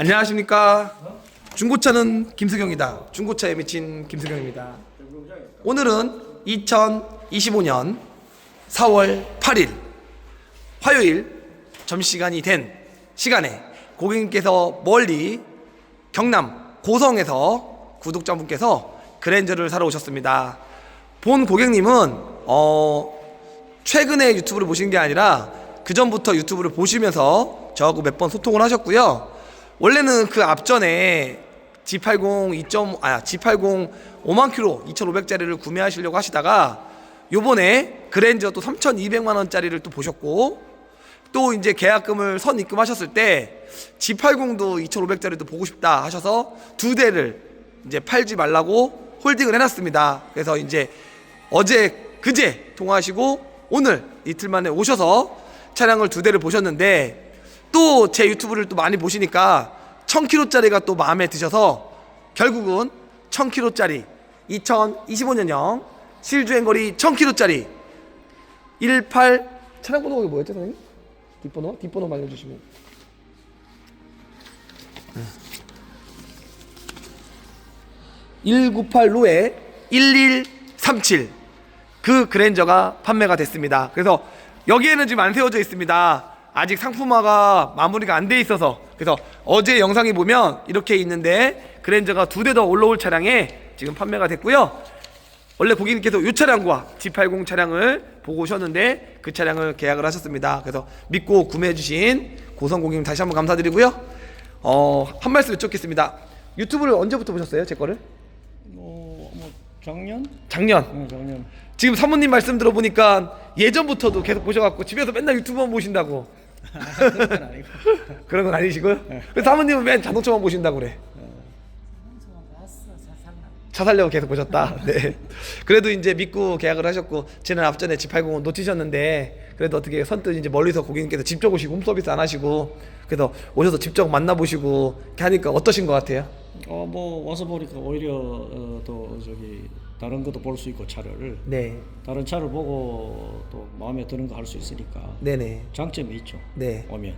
안녕하십니까. 중고차는 김수경이다. 중고차에 미친 김수경입니다. 오늘은 2025년 4월 8일 화요일 점심시간이 된 시간에 고객님께서 멀리 경남 고성에서 구독자분께서 그랜저를 사러 오셨습니다. 본 고객님은 어 최근에 유튜브를 보신 게 아니라 그 전부터 유튜브를 보시면서 저하고 몇 번 소통을 하셨고요. 원래는 그 앞전에 G80 2.5, 아, G80 5만 킬로 2,500짜리를 구매하시려고 하시다가 요번에 그랜저 또 3,200만 원짜리를 또 보셨고 또 이제 계약금을 선 입금하셨을 때 G80도 2,500짜리도 보고 싶다 하셔서 두 대를 이제 팔지 말라고 홀딩을 해놨습니다. 그래서 이제 어제 그제 통화하시고 오늘 이틀 만에 오셔서 차량을 두 대를 보셨는데 또 제 유튜브를 또 많이 보시니까 1000km짜리가 또 마음에 드셔서 결국은 1000km짜리 2025년형 실주행거리 1000km짜리 18 차량 번호가 뭐였죠 선생님? 뒷번호? 뒷번호 알려주시면 198로에 1137 그 그랜저가 판매가 됐습니다. 그래서 여기에는 지금 안 세워져 있습니다. 아직 상품화가 마무리가 안 돼 있어서 그래서 어제 영상에 보면 이렇게 있는데 그랜저가 두 대 더 올라올 차량에 지금 판매가 됐고요. 원래 고객님께서 이 차량과 G80 차량을 보고 오셨는데 그 차량을 계약을 하셨습니다. 그래서 믿고 구매해주신 고성 고객님 다시 한번 감사드리고요. 어, 한 말씀 여쭙겠습니다. 유튜브를 언제부터 보셨어요? 제 거를? 뭐, 뭐 작년? 작년. 응, 작년. 지금 사모님 말씀 들어보니까 예전부터도 계속 보셔갖고 집에서 맨날 유튜브만 보신다고. 그건 아니고. 그런 건 아니시고요. 그래서 사모님은 맨 자동차만 보신다고 그래. 차 살려고 계속 보셨다. 네. 그래도 이제 믿고 계약을 하셨고 지난 앞전에 G80은 놓치셨는데 그래도 어떻게 선뜻 이제 멀리서 고객님께서 직접 오시고 홈 서비스 안 하시고 그래서 오셔서 직접 만나보시고 이렇게 하니까 어떠신 것 같아요? 어, 뭐 와서 보니까 오히려 어, 또 저기 다른 것도 볼 수 있고 차를 네. 다른 차를 보고 또 마음에 드는 거 할 수 있으니까 네네. 장점이 있죠. 네. 오면.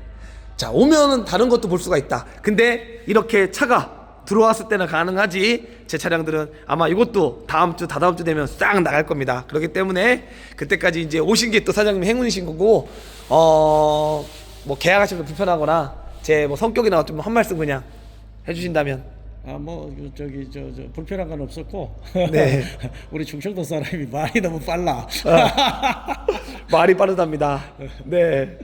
자 오면은 다른 것도 볼 수가 있다. 근데 이렇게 차가 들어왔을 때는 가능하지 제 차량들은 아마 이것도 다음 주 다다음 주 되면 싹 나갈 겁니다. 그렇기 때문에 그때까지 이제 오신 게 또 사장님 행운이신 거고 어 뭐 계약하시면 불편하거나 제 뭐 성격이나 좀한 말씀 그냥 해주신다면 아, 뭐 저기 저, 저 불편한 건 없었고. 네. 우리 충청도 사람이 말이 너무 빨라. 말이 빠르답니다. 네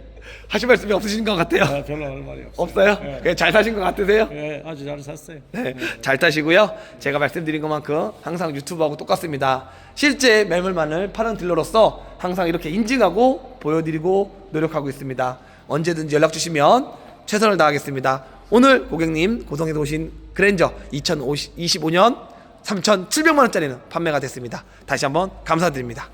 하실 말씀이 없으신 것 같아요. 아, 별로 할 말이 없어. 없어요? 네. 그냥 잘 사신 것 같으세요? 예, 아주 잘 샀어요. 네, 잘 타시고요. 제가 말씀드린 것만큼 항상 유튜브하고 똑같습니다. 실제 매물만을 파는 딜러로서 항상 이렇게 인증하고 보여드리고 노력하고 있습니다. 언제든지 연락 주시면 최선을 다하겠습니다. 오늘 고객님 고성에서 오신 그랜저 2025년 3,700만 원짜리는 판매가 됐습니다. 다시 한번 감사드립니다.